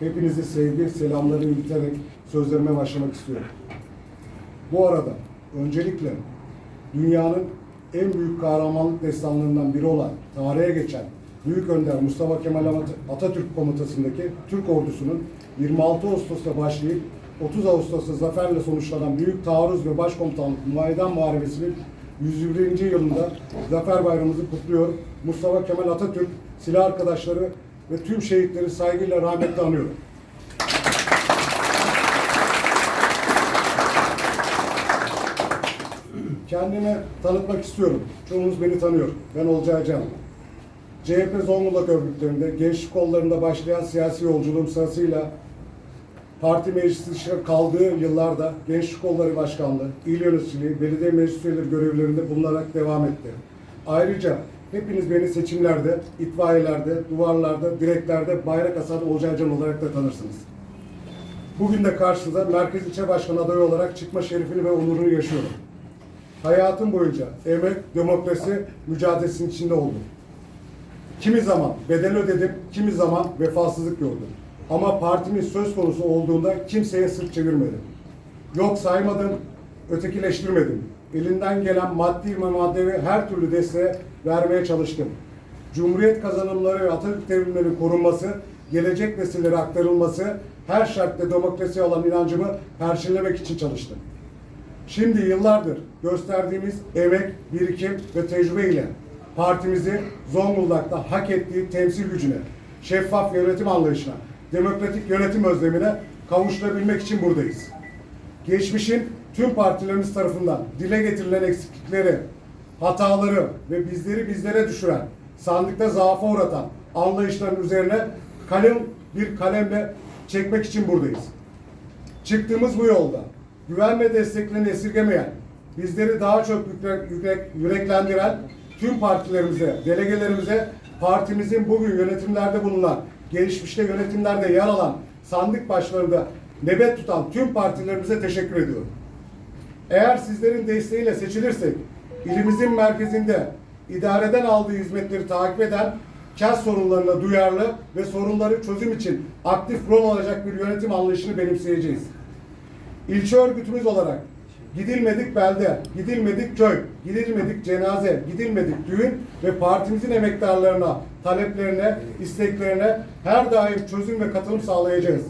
hepinizi sevgi, selamları ileterek sözlerime başlamak istiyorum. Bu arada öncelikle dünyanın en büyük kahramanlık destanlarından biri olan tarihe geçen Büyük Önder Mustafa Kemal At- Atatürk komutasındaki Türk ordusunun 26 Ağustos'ta başlayıp 30 Ağustos'ta zaferle sonuçlanan Büyük Taarruz ve Başkomutanlık Meydan Muharebesi'nin 101. yılında Zafer Bayramımızı kutluyor. Mustafa Kemal Atatürk, silah arkadaşları ve tüm şehitleri saygıyla rahmetle anıyorum. Kendimi tanıtmak istiyorum. Çoğunuz beni tanıyor. Ben Olcay Can. CHP Zonguldak örgütlerinde, gençlik kollarında başlayan siyasi yolculuğum sırasıyla parti meclisi dışında kaldığı yıllarda Gençlik Kolları Başkanlığı, il yöneticiliği, belediye meclis üyeleri görevlerinde bulunarak devam etti. Ayrıca hepiniz beni seçimlerde, itfaiyelerde, duvarlarda, direklerde bayrak asan Olcay Can olarak da tanırsınız. Bugün de karşınıza Merkez İlçe Başkanı adayı olarak çıkma şerefini ve onurunu yaşıyorum. Hayatım boyunca emek, demokrasi mücadelesinin içinde oldum. Kimi zaman bedel ödedim, kimi zaman vefasızlık gördüm. Ama partimin söz konusu olduğunda kimseye sırt çevirmedim. Yok saymadım, ötekileştirmedim. Elinden gelen maddi ve manevi her türlü desteğe vermeye çalıştım. Cumhuriyet kazanımları ve Atatürk devrimlerinin korunması, gelecek nesillere aktarılması, her şartta demokrasiye olan inancımı perçinlemek için çalıştım. Şimdi yıllardır gösterdiğimiz emek, birikim ve tecrübe ile partimizi Zonguldak'ta hak ettiği temsil gücüne, şeffaf yönetim anlayışına, demokratik yönetim özlemine kavuşturabilmek için buradayız. Geçmişin tüm partilerimiz tarafından dile getirilen eksiklikleri, hataları ve bizleri bizlere düşüren, sandıkta zaafa uğratan anlayışların üzerine kalem bir kalemle çekmek için buradayız. Çıktığımız bu yolda güven ve desteklerini esirgemeyen, bizleri daha çok yürek, yürek, yüreklendiren tüm partilerimize, delegelerimize, partimizin bugün yönetimlerde bulunan, gelişmişte yönetimlerde yer alan, sandık başlarında nöbet tutan tüm partilerimize teşekkür ediyorum. Eğer sizlerin desteğiyle seçilirsek, ilimizin merkezinde idareden aldığı hizmetleri takip eden, KES sorunlarına duyarlı ve sorunları çözüm için aktif rol alacak bir yönetim anlayışını benimseyeceğiz. İlçe örgütümüz olarak gidilmedik belde, gidilmedik köy, gidilmedik cenaze, gidilmedik düğün ve partimizin emektarlarına, taleplerine, isteklerine her daim çözüm ve katılım sağlayacağız.